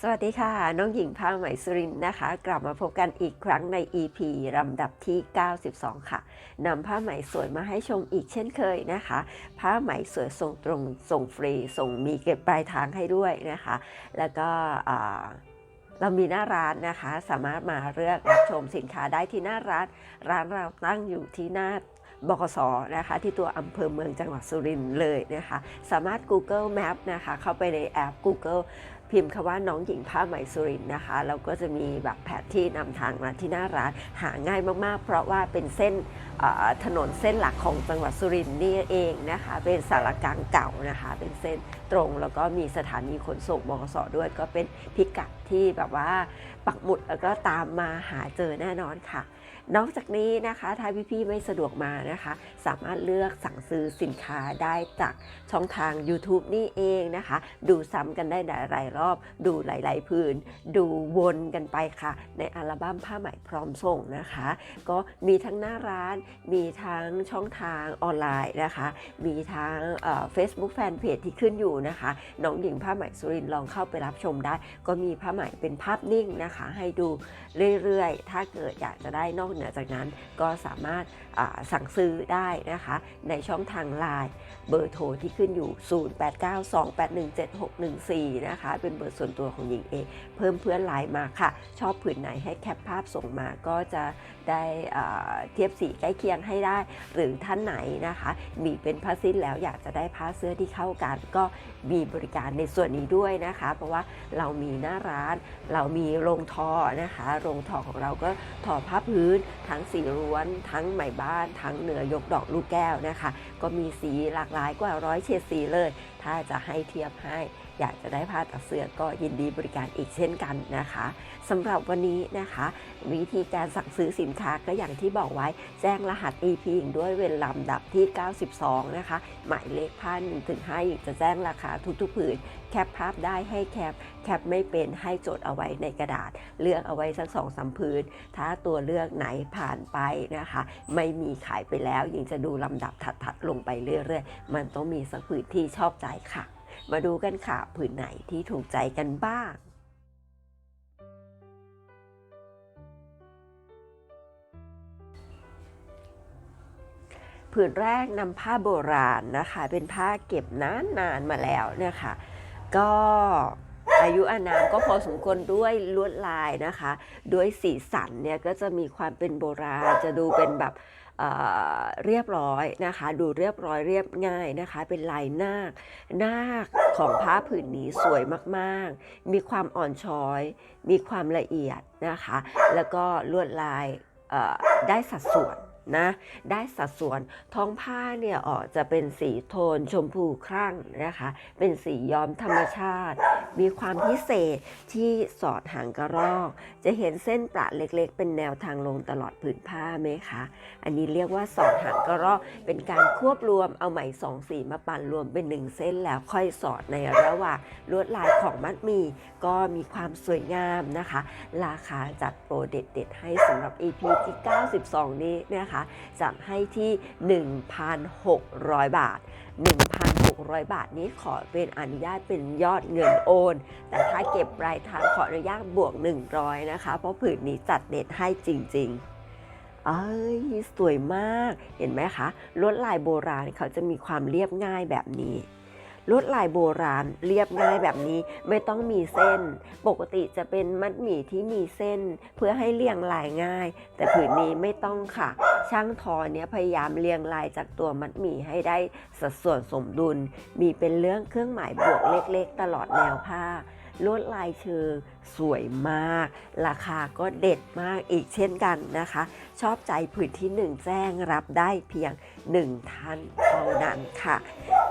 สวัสดีค่ะ น้องหญิงผ้าไหมสุรินนะคะ กลับมาพบกันอีกครั้งใน EP ลำดับที่ 92 ค่ะนำผ้าไหมสวยมาให้ชมอีกเช่นเคยนะคะ ผ้าไหมสวยส่งตรงส่งฟรี ส่งมีเก็บปลายทางให้ด้วยนะคะ แล้วก็เรามีหน้าร้านนะคะ สามารถมาเลือกรับชมสินค้าได้ที่หน้าร้าน ร้านเราตั้งอยู่ที่หน้าบกสนะคะ ที่ตัวอำเภอเมืองจังหวัดสุรินทร์เลยนะคะ สามารถ Google Map นะคะ เข้าไปในแอป Google พิมพ์คำว่าน้องหญิงผ้าไหมสุรินทร์นะคะแล้วก็จะมีแบบแผนที่นำทางมาที่หน้าร้านหาง่ายมากๆ เพราะว่าเป็นเส้นถนนเส้นหลักของจังหวัดสุรินทร์นี่เองนะคะ เป็นสารกลางเก่านะคะ เป็นเส้นตรงแล้วก็มีสถานีขนส่งบขสด้วย ก็เป็นพิกัดที่แบบว่าปักหมุดแล้วก็ตามมาหาเจอแน่นอนค่ะ นอกจากนี้นะคะถ้าพี่ๆไม่สะดวกมานะคะ สามารถเลือกสั่งซื้อสินค้าได้จากช่องทาง YouTube นี่เองนะคะ ดูซ้ำกันได้หลายรอบ ดูหลาย ๆ พื้น ดูวนกันไปค่ะ ในอัลบั้มผ้าไหมพร้อมส่งนะคะ ก็มีทั้งหน้าร้าน มีทั้งช่องทางออนไลน์นะคะ มีทั้งเฟซบุ๊กแฟนเพจที่ขึ้นอยู่นะคะ น้องหญิงผ้าไหมสุรินทร์ลองเข้าไปรับชมได้ ก็มีผ้าไหมเป็นภาพนิ่งนะคะ ให้ดูเรื่อย ๆ ถ้าเกิดอยากจะได้นอกเหนือจากนั้นก็สามารถสั่งซื้อได้นะคะ ในช่องทางไลน์เบอร์โทรที่ขึ้นอยู่ 0892817614 นะคะ เป็นเบอร์ส่วนตัวของหญิงเอง เพิ่มเพื่อนไลน์มาค่ะ ชอบผืนไหนให้แคปภาพส่งมาก็จะได้เทียบสีใกล้เคียงให้ได้ หรือท่านไหนนะคะ มีเป็นผ้าสิ้นแล้วอยากจะได้ผ้าเสื้อที่เข้ากัน ก็มีบริการในส่วนนี้ด้วยนะคะ เพราะว่าเรามีหน้าร้าน เรามีโรงทอนะคะ โรงทอของเราก็ทอผ้าพื้นทั้งสีร้วน ทั้งไหมบ้าน ทั้งเนื้อยกดอกลูกแก้วนะคะ ก็มีสีหลากหลายกว่าร้อยเฉดสีเลย ถ้าจะให้เทียบให้ อยากจะได้ผ้าตัดเสื้อก็ยินดีบริการอีกเช่นกันนะคะสำหรับวันนี้นะคะ วิธีการสั่งซื้อสินค้าก็อย่างที่บอกไว้แจ้งรหัส EP อีกด้วยเวลลำดับที่ 92 นะคะ หมายเลขผ้า1ถึง5อีกจะแจ้งราคาทุกๆผืนแคปภาพได้ให้แคปแคปไม่เป็นให้จดเอาไว้ในกระดาษ เลือกเอาไว้สักสองสามพื้น ถ้าตัวเลือกไหนผ่านไปนะคะ ไม่มีขายไปแล้วยังจะดูลำดับถัดๆลงไปเรื่อยๆ มันต้องมีสักผืนที่ชอบใจค่ะ มาดูกันค่ะผืนไหนที่ถูกใจกันบ้างผืนแรกนำผ้าโบราณนะคะ เป็นผ้าเก็บนานนานมาแล้วเนี่ยค่ะ ก็อายุอานามก็พอสมควรด้วยลวดลายนะคะ ด้วยสีสันเนี่ยก็จะมีความเป็นโบราณจะดูเป็นแบบ เรียบร้อยนะคะ ดูเรียบร้อยเรียบง่ายนะคะ เป็นลายนาคนาคของผ้าผืนนี้สวยมากๆ มีความอ่อนช้อย มีความละเอียดนะคะ แล้วก็ลวดลายได้สัดส่วน นะได้สัดส่วนท้องผ้าเนี่ยออกจะเป็นสีโทนชมพูครั่งนะคะ เป็นสีย้อมธรรมชาติ มีความพิเศษที่สอดหางกระรอก จะเห็นเส้นประเล็กๆ เป็นแนวทางลงตลอดผืนผ้าไหมคะ อันนี้เรียกว่าสอดหางกระรอก เป็นการควบรวมเอาไหมสองสีมาปั่นรวมเป็นหนึ่งเส้นแล้วค่อยสอดในระหว่างลวดลายของมัดมีก็มีความสวยงามนะคะ ราคาจัดโปรเด็ดๆให้สำหรับ EP ที่ 92 นี้นะคะจัดให้ที่ 1,600 บาท 1,600 บาทนี้ขอเป็นอนุญาตเป็นยอดเงินโอน แต่ถ้าเก็บรายทางขออนุญาตบวก 100 นะคะ เพราะผืนนี้จัดเด็ดให้จริง ๆเอ้ยสวยมาก เห็นไหมคะ ลวดลายโบราณเขาจะมีความเรียบง่ายแบบนี้ ลวดลายโบราณเรียบง่ายแบบนี้ไม่ต้องมีเส้น ปกติจะเป็นมัดหมี่ที่มีเส้น เพื่อให้เรียงลายง่าย แต่ผืนนี้ไม่ต้องค่ะ ช่างทอเนี่ยพยายามเรียงลายจากตัวมัดหมี่ให้ได้สัดส่วนสมดุล มีเป็นเรื่องเครื่องหมายบวกเล็กๆ ตลอดแนวผ้า ลวดลายเชิงสวยมาก ราคาก็เด็ดมากอีกเช่นกันนะคะ ชอบใจผืนที่ 1 แจ้งรับได้เพียง 1 ท่านเท่านั้นค่ะ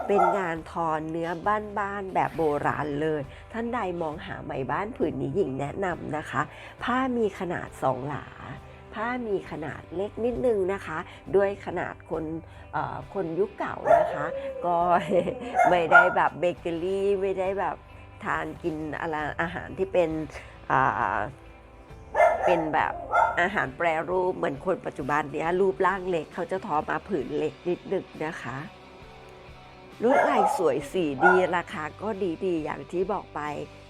เป็นงานทอเนื้อบ้านๆแบบโบราณเลย ท่านใดมองหาไหมบ้านผืนนี้หญิงแนะนำนะคะ ผ้ามีขนาด 2 หลาผ้ามีขนาดเล็กนิดนึงนะคะ ด้วยขนาดคนคนยุคเก่านะคะ ก็ไม่ได้แบบเบเกอรี่ไม่ได้แบบ ทานกินอะไรอาหารที่เป็นเป็นแบบอาหารแปรรูปเหมือนคนปัจจุบันเนี้ยรูปร่างเล็กเขาจะทอมาผืนเล็กนิดนึงนะคะลวดลายสวยสีดีราคาก็ดีๆ อย่างที่บอกไป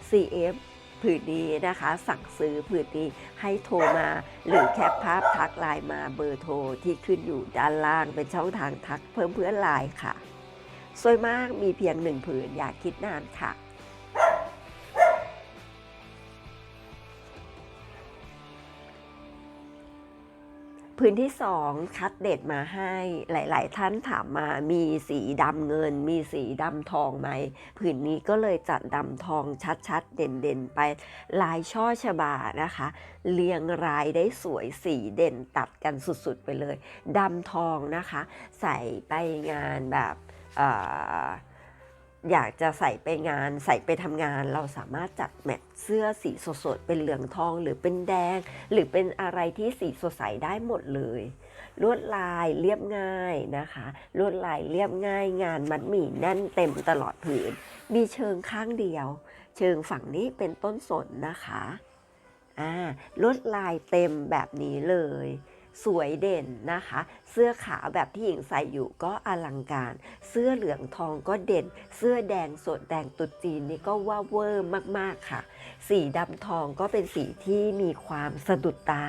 CF ผืนนี้นะคะ สั่งซื้อผืนนี้ให้โทรมา หรือแคปภาพทักไลน์มาเบอร์โทรที่ขึ้นอยู่ด้านล่างเป็นช่องทางทักเพิ่มเพื่อนไลน์ค่ะ สวยมากมีเพียงหนึ่งผืนอย่าคิดนานค่ะ พื้นที่สองคัดเด็ดมาให้หลาย ๆ ท่านถามมามีสีดำเงิน มีสีดำทองไหมผืนนี้ก็เลยจัดดำทองชัด ๆ เด่น ๆ ไปลายช่อชบานะคะ เรียงรายได้สวยสีเด่นตัดกันสุด ๆ ไปเลยดำทองนะคะ ใส่ไปงานแบบอ่อ อยากจะใส่ไปงานใส่ไปทำงาน เราสามารถจัดแมทเสื้อสีสดๆเป็นเหลืองทองหรือเป็นแดง หรือเป็นอะไรที่สีสดใสได้หมดเลย ลวดลายเรียบง่ายนะคะ ลวดลายเรียบง่ายงานมัดหมี่แน่นเต็มตลอดผืน มีเชิงข้างเดียว เชิงฝั่งนี้เป็นต้นสนนะคะอ่าลวดลายเต็มแบบนี้เลย สวยเด่นนะคะ เสื้อขาวแบบที่หญิงใส่อยู่ก็อลังการ เสื้อเหลืองทองก็เด่น เสื้อแดงสดแดงตุดจีนนี่ก็ว่าเวอร์มากๆค่ะ สีดำทองก็เป็นสีที่มีความสะดุดตา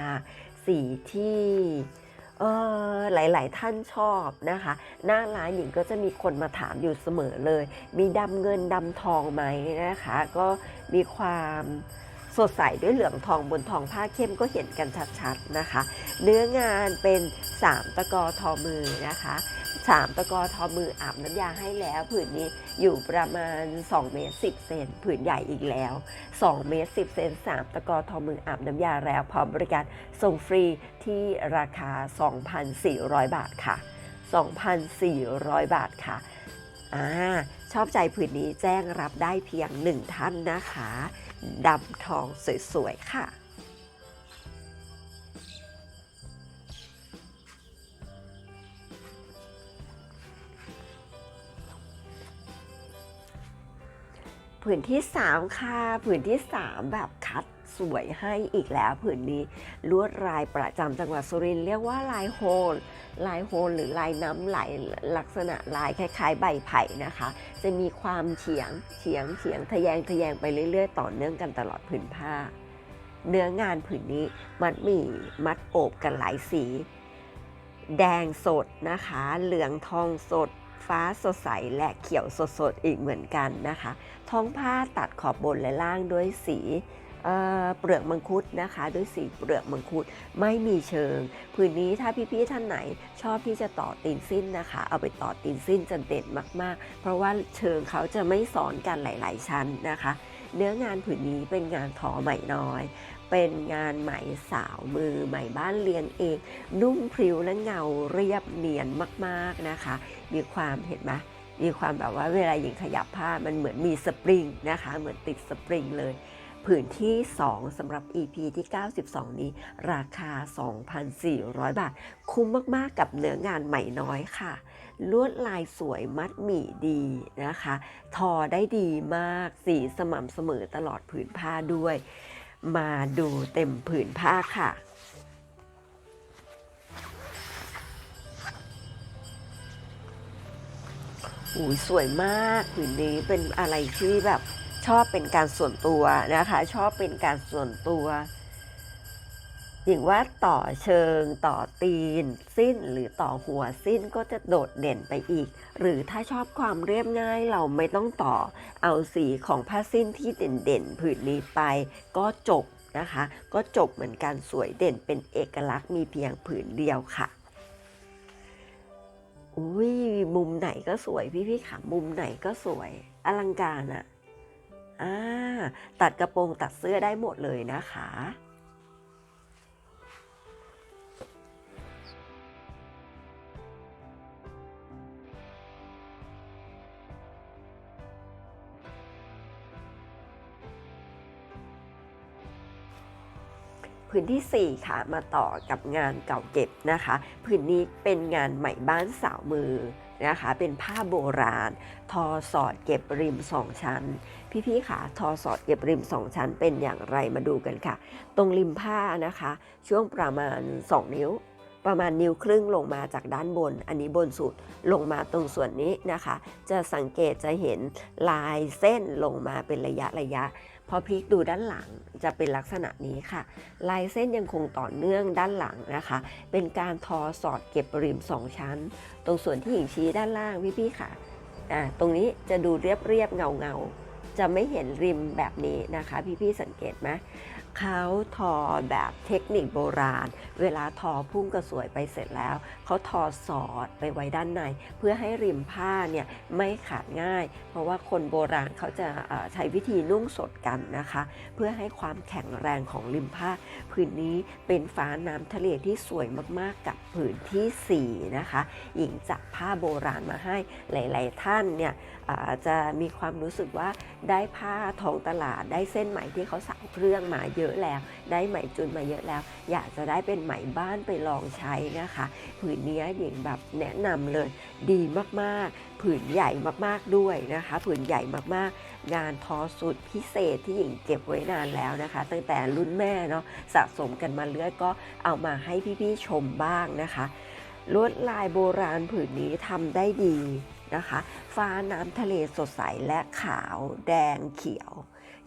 สีที่เออหลาย ๆ ท่านชอบนะคะ หน้าร้านหญิงก็จะมีคนมาถามอยู่เสมอเลย มีดำเงินดำทองไหมนะคะ ก็มีความ สดใสด้วยเหลืองทองบนทองผ้าเข้มก็เห็นกันชัดๆนะคะ เนื้องานเป็น 3 ตะกอทอมือนะคะ3ตะกอทอมืออาบน้ำยาให้แล้วผืนนี้อยู่ประมาณ2เมตร10เซนผืนใหญ่อีกแล้ว2เมตร10เซน3ตะกอทอมืออาบน้ำยาแล้วพร้อมบริการส่งฟรีที่ราคา 2,400 บาทค่ะ 2,400 บาทค่ะอ่า ชอบใจผืนนี้แจ้งรับได้เพียงหนึ่งท่านนะคะดำทองสวยๆ ค่ะผืนที่ 3 ค่ะผืนที่ 3 แบบคัด สวยให้อีกแล้วผืนนี้ ลวดลายประจำจังหวัดสุรินทร์เรียกว่าลายโฮลลายโฮลหรือลายน้ำไหลลักษณะลายคล้าย ๆ ใบไผ่นะคะ จะมีความเฉียงเฉียงเฉียงทะแยงทะแยงไปเรื่อย ๆ ต่อเนื่องกันตลอดผืนผ้า เนื้องานผืนนี้มัดหมี่มัดโอบกันหลายสี แดงสดนะคะ เหลืองทองสดฟ้าสดใสและเขียวสดสดๆอีกเหมือนกันนะคะ ท้องผ้าตัดขอบบนและล่างด้วยสี เเปลือกมังคุดนะคะ ด้วยสีเปลือกมังคุดไม่มีเชิงพื้นนี้ถ้าพี่ๆท่านไหนชอบที่จะต่อตีนสิ้นนะคะ เอาไปต่อตีนสิ้นจะเด่นมากๆ เพราะว่าเชิงเขาจะไม่สอนกันหลาย ๆ ชั้นนะคะ เนื้องานผืนนี้เป็นงานทอไหมน้อยเป็นงานไหมสาวมือไหมบ้านเรียนเอง นุ่มพริ้วและเงาเรียบเนียนมากๆนะคะ มีความเห็นไหมมีความแบบว่าเวลาหญิงขยับผ้ามันเหมือนมีสปริงนะคะ เหมือนติดสปริงเลย ผืนที่ 2สำหรับ EP ที่ 92 นี้ ราคา 2,400 บาท คุ้มมาก ๆ กับเนื้องานใหม่น้อยค่ะ ลวดลายสวยมัดหมี่ดีนะคะ ทอได้ดีมาก สีสม่ำเสมอตลอดผืนผ้าด้วย มาดูเต็มผืนผ้าค่ะอุ้ยสวยมากผืนนี้เป็นอะไรที่แบบ ชอบเป็นการส่วนตัวนะคะ ชอบเป็นการส่วนตัวอย่างว่าต่อเชิงต่อตีน สิ้นหรือต่อหัวสิ้นก็จะโดดเด่นไปอีก หรือถ้าชอบความเรียบง่ายเราไม่ต้องต่อเอาสีของผ้าสิ้นที่เด่นๆผืนนี้ไป ก็จบนะคะ ก็จบเหมือนกันสวยเด่นเป็นเอกลักษณ์มีเพียงผืนเดียวค่ะอุ้ยมุมไหนก็สวยพี่พี่ๆค่ะมุมไหนก็สวยอลังการอะอ่า ตัดกระโปรงตัดเสื้อได้หมดเลยนะคะพื้นที่ 4 ค่ะ มาต่อกับงานเก่าเก็บนะคะพื้นนี้เป็นงานใหม่บ้านสาวมือนะคะ เป็นผ้าโบราณ ทอสอดเก็บริมสองชั้น พี่ๆค่ะทอสอดเก็บริมสองชั้นเป็นอย่างไรมาดูกันค่ะ ตรงริมผ้านะคะ ช่วงประมาณ 2 นิ้ว ประมาณนิ้วครึ่งลงมาจากด้านบน อันนี้บนสุดลงมาตรงส่วนนี้นะคะ จะสังเกตจะเห็นลายเส้นลงมาเป็นระยะระยะพอพลิกดูด้านหลังจะเป็นลักษณะนี้ค่ะ ลายเส้นยังคงต่อเนื่องด้านหลังนะคะ เป็นการทอสอดเก็บริมสองชั้น ตรงส่วนที่หญิงชี้ด้านล่างพี่ๆค่ะอ่าตรงนี้จะดูเรียบเรียบๆเงาเงาๆ จะไม่เห็นริมแบบนี้นะคะพี่ๆสังเกตไหมเขาทอแบบเทคนิคโบราณ เวลาทอพุ่งกระสวยไปเสร็จแล้ว เขาทอสอดไปไว้ด้านใน เพื่อให้ริมผ้าเนี่ยไม่ขาดง่าย เพราะว่าคนโบราณเขาจะใช้วิธีนุ่งสดกันนะคะ เพื่อให้ความแข็งแรงของริมผ้าผืนนี้เป็นฟ้าน้ำทะเลที่สวยมากๆกับผืนทีสี่4 นะคะ หญิงจับผ้าโบราณมาให้หลาย ๆ ท่านเนี่ยจะมีความรู้สึกว่าได้ผ้าทองตลาด ได้เส้นไหมที่เขาสั่งเครื่องมาเยอะแล้ว ได้ไหมจุนมาเยอะแล้ว อยากจะได้เป็นไหมบ้านไปลองใช้นะคะผืนนี้หญิงแบบแนะนำเลยดีมากๆ ผืนใหญ่มากๆด้วยนะคะ ผืนใหญ่มากๆ งานทอสุดพิเศษที่หญิงเก็บไว้นานแล้วนะคะ ตั้งแต่รุ่นแม่เนาะสะสมกันมาเรื่อยก็เอามาให้พี่ๆชมบ้างนะคะลวดลายโบราณผืนนี้ทำได้ดี นะคะ ฟ้าน้ำทะเลสดใสและขาวแดงเขียว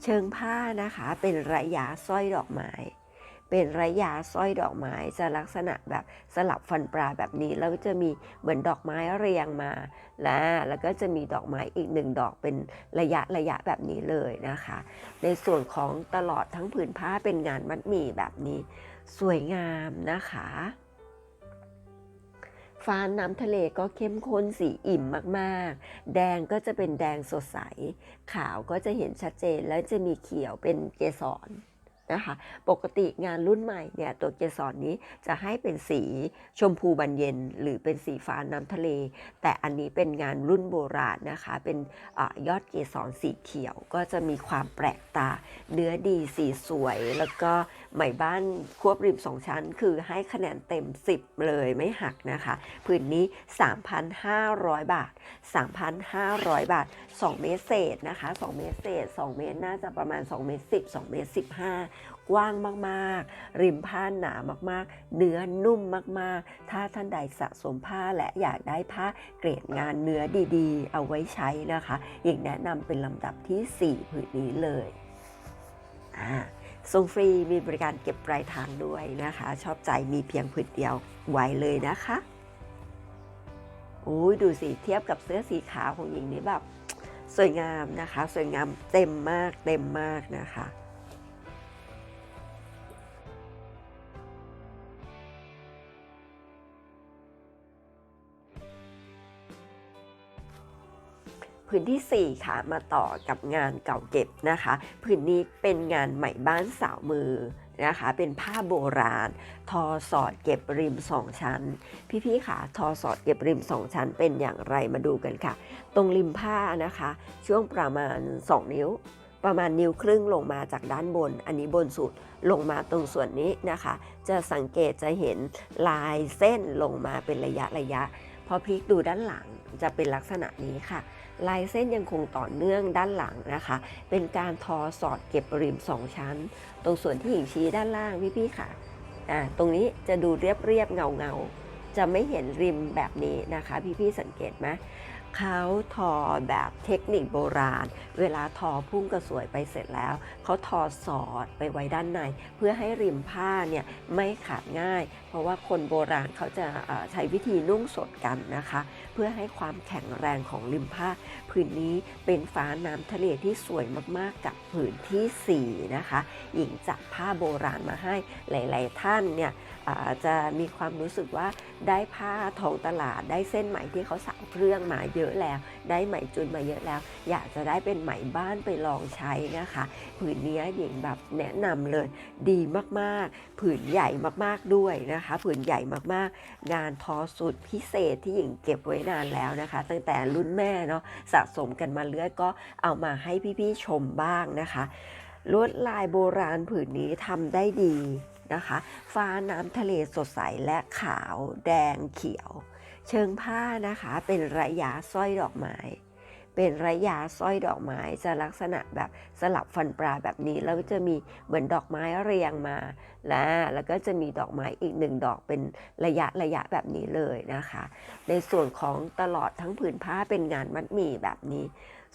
เชิงผ้านะคะ เป็นระยะสร้อยดอกไม้ เป็นระยะสร้อยดอกไม้จะลักษณะแบบสลับฟันปลาแบบนี้ แล้วจะมีเหมือนดอกไม้เรียงมา และแล้วก็จะมีดอกไม้อีกหนึ่งดอกเป็นระยะระยะแบบนี้เลยนะคะ ในส่วนของตลอดทั้งผืนผ้าเป็นงานมัดหมี่แบบนี้ สวยงามนะคะ ฟ้าน้ำทะเลก็เข้มข้นสีอิ่มมากๆ แดงก็จะเป็นแดงสดใส ขาวก็จะเห็นชัดเจนแล้วจะมีเขียวเป็นเกสร นะคะ ปกติงานรุ่นใหม่เนี่ยตัวเกสรนี้จะให้เป็นสีชมพูบานเย็น หรือเป็นสีฟ้าน้ำทะเล แต่อันนี้เป็นงานรุ่นโบราณนะคะ เป็นอยอดเกสรสีเขียวก็จะมีความแปลกตา เนื้อดีสีสวย แล้วก็ไหมบ้านควบริมสองชั้น คือให้คะแนนเต็ม 10 เลยไม่หักนะคะผืนนี้ 3,500 บาท 3,500 บาท 2 เมตรเศษนะคะ 2 เมตรเศษ 2 เมตรน่าจะประมาณ 2 เมตร10 2 เมตร15 กว้างมากๆ ริมผ้าหนามากๆ เนื้อนุ่มมากๆ ถ้าท่านใดสะสมผ้าและอยากได้ผ้าเกรดงานเนื้อดีๆ เอาไว้ใช้นะคะอย่างแนะนำเป็นลำดับทีสี่ 4 ผืนนี้เลยอ่าส่งฟรีมีบริการเก็บปลายทางด้วยนะคะ ชอบใจมีเพียงผืนเดียวไว้เลยนะคะโอ้ยดูสิเทียบกับเสื้อสีขาวของหญิงนี่แบบ สวยงามนะคะ สวยงามเต็มมากเต็มมากนะคะ นที่ 4 ค่ะ มาต่อกับงานเก่าเก็บนะคะพื้นนี้เป็นงานใหม่บ้านสาวมือนะคะ เป็นผ้าโบราณ ทอสอดเก็บริมสองชั้น พี่ๆค่ะ ทอสอดเก็บริมสองชั้นเป็นอย่างไรมาดูกันค่ะ ตรงริมผ้านะคะ ช่วงประมาณ 2 นิ้วประมาณนิ้วครึ่งลงมาจากด้านบน อันนี้บนสุดลงมาตรงส่วนนี้นะคะ จะสังเกตจะเห็นลายเส้นลงมาเป็นระยะระยะ พอพลิกดูด้านหลังจะเป็นลักษณะนี้ค่ะ ลายเส้นยังคงต่อเนื่องด้านหลังนะคะ เป็นการทอสอดเก็บริมสองชั้น ตรงส่วนที่หญิงชี้ด้านล่างพี่ๆค่ะอ่าตรงนี้จะดูเรียบเรียบเงาเงาๆจะไม่เห็นริมแบบนี้นะคะ พี่ๆสังเกตไหม เขาทอแบบเทคนิคโบราณ เวลาทอพุ่งกระสวยไปเสร็จแล้ว เขาทอสอดไปไว้ด้านใน เพื่อให้ริมผ้าเนี่ยไม่ขาดง่าย เพราะว่าคนโบราณเขาจะใช้วิธีนุ่งสดกันนะคะ เพื่อให้ความแข็งแรงของริมผ้าผืนนี้เป็นฟ้าน้ำทะเลที่สวยมากๆกับผืนทีสี่4 นะคะ หญิงจับผ้าโบราณมาให้หลาย ๆ ท่านเนี่ย จะมีความรู้สึกว่าได้ผ้าทองตลาดได้เส้นไหมที่เขาสั่งเครื่องมาเยอะแล้ว ได้ไหมจุนมาเยอะแล้ว อยากจะได้เป็นไหมบ้านไปลองใช้นะคะผืนนี้หญิงแบบแนะนำเลยดีมากๆ ผืนใหญ่มากๆด้วยนะคะ ผืนใหญ่มากๆ งานทอสุดพิเศษที่หญิงเก็บไว้นานแล้วนะคะ ตั้งแต่รุ่นแม่เนาะสะสมกันมาเรื่อยก็เอามาให้พี่ๆชมบ้างนะคะลวดลายโบราณผืนนี้ทำได้ดี นะคะ ฟ้าน้ำทะเลสดใสและขาวแดงเขียว เชิงผ้านะคะเป็นระยะสร้อยดอกไม้ เป็นระยะสร้อยดอกไม้จะลักษณะแบบสลับฟันปลาแบบนี้แล้วจะมีเหมือนดอกไม้เรียงมาและแล้วก็จะมีดอกไม้อีกหนึ่งดอกเป็นระยะระยะแบบนี้เลยนะคะ ในส่วนของตลอดทั้งผืนผ้าเป็นงานมัดหมี่แบบนี้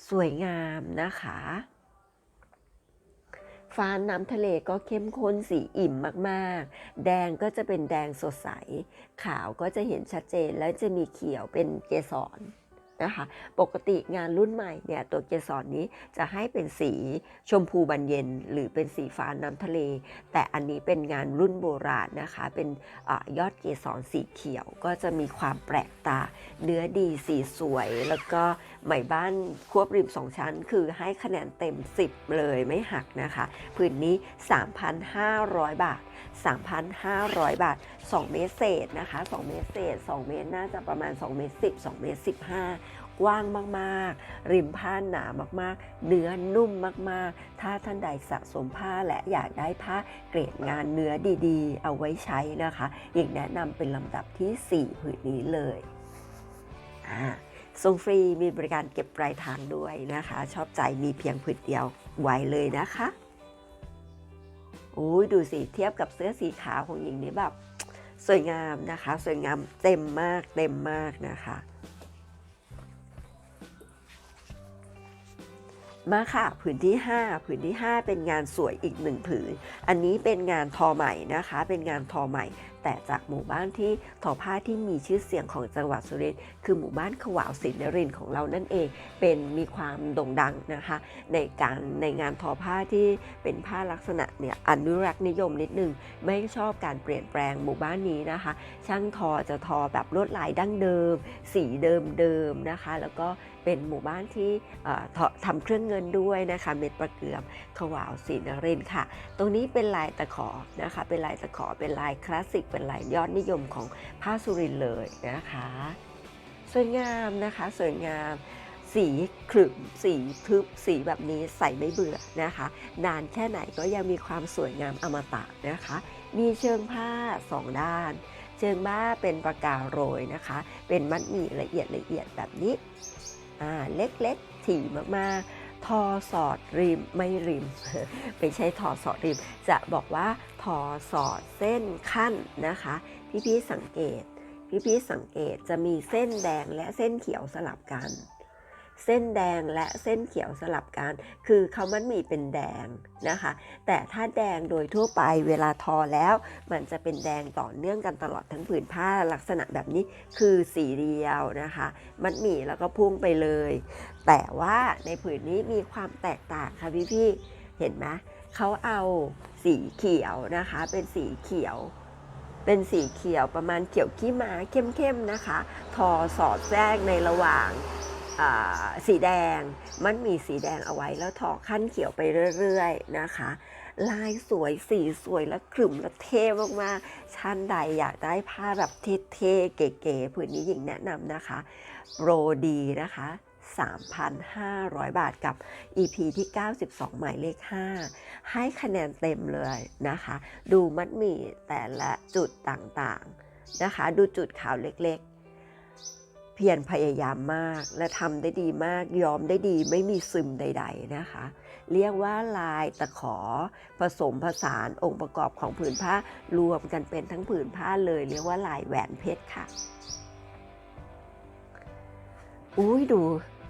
สวยงามนะคะ ฟ้าน้ำทะเลก็เข้มข้นสีอิ่มมากๆ แดงก็จะเป็นแดงสดใส ขาวก็จะเห็นชัดเจนแล้วจะมีเขียวเป็นเกสรนะคะปกติงานรุ่นใหม่เนี่ยตัวเกสรนี้จะให้เป็นสีชมพูบานเย็น หรือเป็นสีฟ้าน้ำทะเล แต่อันนี้เป็นงานรุ่นโบราณนะคะเป็นอยอดเกสรสีเขียวก็จะมีความแปลกตา เนื้อดีสีสวยแล้วก็ ไหม่บ้านควบริมสองชั้น คือให้คะแนนเต็ม 10 เลยไม่หักนะคะผืนนี้ 3,500 บาท 3,500 บาท 2 เมตรเศษนะคะ 2 เมตรเศษ 2 เมตรน่าจะประมาณ 2 เมตร 10 2 เมตร 15กว้างมากๆ ริมผ้าหนามากๆ เนื้อนุ่มมากๆ ถ้าท่านใดสะสมผ้าและอยากได้ผ้าเกรดงานเนื้อดีๆ เอาไว้ใช้นะคะยังแนะนำเป็นลำดับที่ 4 ผืนนี้เลยอ่า ส่งฟรีมีบริการเก็บปลายทางด้วยนะคะ ชอบใจมีเพียงผืนเดียวไว้เลยนะคะโอ้ยดูสิเทียบกับเสื้อสีขาวของหญิงนี่แบบสวยงามนะคะ สวยงามเต็มมากเต็มมากนะคะ มาค่ะผืนที่ 5 ผืนที่ 5 เป็นงานสวยอีกหนึ่งผืน อันนี้เป็นงานทอใหม่นะคะ เป็นงานทอใหม่ แต่จากหมู่บ้านที่ทอผ้าที่มีชื่อเสียงของจังหวัดสุรินทร์คือหมู่บ้านขวาวศรีนรินทร์ของเรานั่นเอง เป็นมีความโด่งดังนะคะในการในงานทอผ้าที่เป็นผ้าลักษณะเนี่ยอนุรักษ์นิยมนิดนึงไม่ชอบการเปลี่ยนแปลงหมู่บ้านนี้นะคะ ช่างทอจะทอแบบลวดลายดั้งเดิม สีเดิมเดิมนะคะ แล้วก็ เป็นหมู่บ้านที่ทำเครื่องเงินด้วยนะคะเม็ดประเกือมขวาวศรีนรินค่ะ ตรงนี้เป็นลายตะขอนะคะ เป็นลายตะขอเป็นลายคลาสสิก เป็นลายยอดนิยมของผ้าสุรินเลยนะคะ สวยงามนะคะสวยงามสีขรึมสีทึบสีแบบนี้ใส่ไม่เบื่อนะคะ นานแค่ไหนก็ยังมีความสวยงามอมตะนะคะ มีเชิงผ้าสองด้าน เชิงผ้าเป็นประกาโรยนะคะ เป็นมัดหมี่ละเอียดละเอียดแบบนี้ เล็กๆ ถี่มากๆ ทอสอดริมไม่ริม ไม่ใช่ทอสอดริม จะบอกว่าทอสอดเส้นขั้นนะคะ พี่ๆสังเกต พี่ๆสังเกตจะมีเส้นแดงและเส้นเขียวสลับกัน เส้นแดงและเส้นเขียวสลับกัน คือเขามันมีเป็นแดงนะคะ แต่ถ้าแดงโดยทั่วไปเวลาทอแล้ว มันจะเป็นแดงต่อเนื่องกันตลอดทั้งผืนผ้าลักษณะแบบนี้คือสีเดียวนะคะ มัดหมี่แล้วก็พุ่งไปเลย แต่ว่าในผืนนี้มีความแตกต่างค่ะพี่ๆเห็นไหมเขาเอาสีเขียวนะคะ เป็นสีเขียวเป็นสีเขียวประมาณเขียวขี้ม้าเข้มๆนะคะ ทอสอดแทรกในระหว่าง สีแดง มันมีสีแดงเอาไว้แล้วทอขั้นเขียวไปเรื่อยๆนะคะ ลายสวยสีสวยและขรึมและเท่มากๆท่านใดอยากได้ผ้าแบบเท่ๆเก๋ๆผืนนี้หญิงแนะนำนะคะ โปรดีนะคะ3,500 บาทกับ EP ที่ 92 หมายเลข 5 ให้คะแนนเต็มเลยนะคะ ดูมัดหมี่แต่ละจุดต่างๆนะคะ ดูจุดขาวเล็กๆ พียรพยายามมาก และทำได้ดีมากยอมได้ดีไม่มีซึมใด ๆนะคะ เรียกว่าลายตะขอผสมผสานองค์ประกอบของผืนผ้ารวมกันเป็นทั้งผืนผ้าเลย เรียกว่าลายแหวนเพชรค่ะอุ้ยดู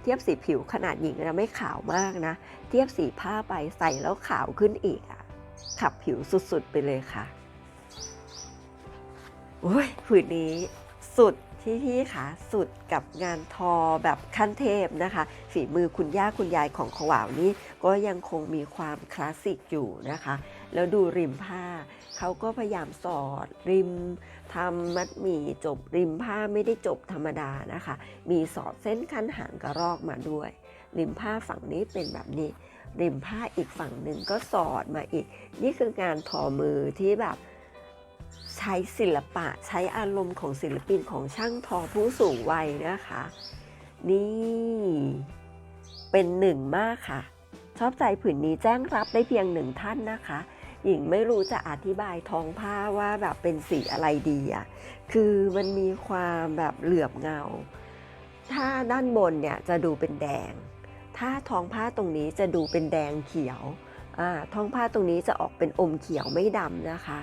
เทียบสีผิวขนาดหญิงนะไม่ขาวมากนะ เทียบสีผ้าไปใส่แล้วขาวขึ้นอีกอะขับผิวสุดๆไปเลยค่ะโอ้ยผืนนี้สุด ที่ที่ค่ะสุดกับงานทอแบบขั้นเทพนะคะ ฝีมือคุณย่าคุณยายของขวาวนี่ก็ยังคงมีความคลาสสิกอยู่นะคะ แล้วดูริมผ้า เขาก็พยายามสอดริมทำมัดหมี่จบริมผ้าไม่ได้จบธรรมดานะคะ มีสอดเส้นคันหางกระรอกมาด้วย ริมผ้าฝั่งนี้เป็นแบบนี้ ริมผ้าอีกฝั่งหนึ่งก็สอดมาอีก นี่คืองานทอมือที่แบบ ใช้ศิลปะใช้อารมณ์ของศิลปินของช่างทอผู้สูงวัยนะคะ นี่เป็นหนึ่งมากค่ะ ชอบใจผืนนี้แจ้งรับได้เพียงหนึ่งท่านนะคะ หญิงไม่รู้จะอธิบายท้องผ้าว่าแบบเป็นสีอะไรดีอะ่ะคือมันมีความแบบเหลือบเงา ถ้าด้านบนเนี่ยจะดูเป็นแดง ถ้าท้องผ้าตรงนี้จะดูเป็นแดงเขียวอ่าท้องผ้าตรงนี้จะออกเป็นอมเขียวไม่ดำนะคะ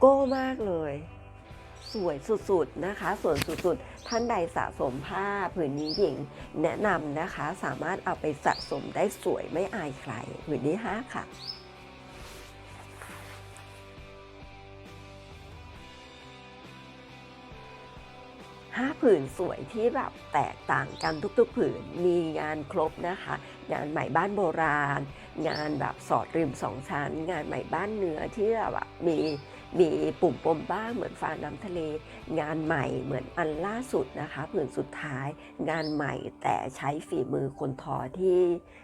โก้มากเลย สวยสุดๆนะคะสวยสุดๆ ท่านใดสะสมผ้าผืนนี้หญิง แนะนำนะคะสามารถเอาไปสะสมได้สวยไม่อายใครผืนที่5ค่ะห้าผืนสวยที่แบบแตกต่างกันทุกๆ ผืนมีงานครบนะคะ งานใหม่บ้านโบราณ งานแบบสอดริมสองชั้น งานใหม่บ้านเนื้อที่แบบมี มีปุ่มปมบ้างเหมือนฟ้าน้ำทะเล งานใหม่เหมือนอันล่าสุดนะคะผืนสุดท้าย งานใหม่แต่ใช้ฝีมือคนทอที่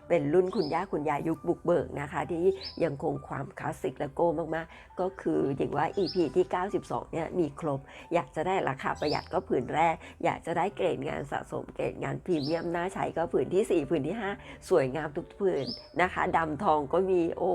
เป็นรุ่นคุณย่าคุณยายยุคบุกเบิกนะคะ ที่ยังคงความคลาสสิกและโก้มากๆ ก็คืออย่างว่า EP ที่ 92 เนี่ยมีครบ อยากจะได้ราคาประหยัดก็ผืนแรก อยากจะได้เกรดงานสะสมเกรดงานพรีเมียมน่าใช้ก็ผืนที่ 4 ผืนที่ 5 สวยงามทุกผืนนะคะดำทองก็มีโอ้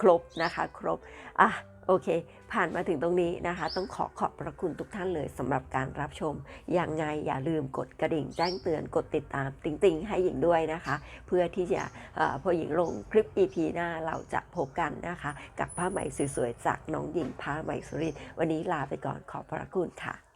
ครบนะคะ ครบอะ โอเค ผ่านมาถึงตรงนี้นะคะ ต้องขอขอบพระคุณทุกท่านเลยสำหรับการรับชมยังไงอย่าลืมกดกระดิ่งแจ้งเตือนกดติดตามติ่งๆ ให้หญิงด้วยนะคะ เพื่อที่จะออพอหญิงลงคลิป EP หน้าเราจะพบกันนะคะ กับผ้าไหมสวยๆ จากน้องหญิงผ้าไหมสุรินวันนี้ลาไปก่อนขอบพระคุณค่ะ